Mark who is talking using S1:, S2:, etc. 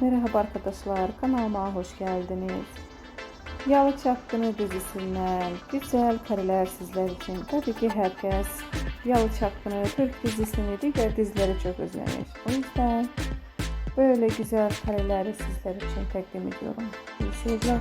S1: Merhaba arkadaşlar, kanalıma hoş geldiniz. Yalı Çapkını dizisinden güzel kareler sizler için. Tabii ki herkes Yalı Çapkını Türk dizisini diğer dizileri çok özlemiş. O yüzden böyle güzel kareleri sizler için takdim ediyorum. İyi seyirler.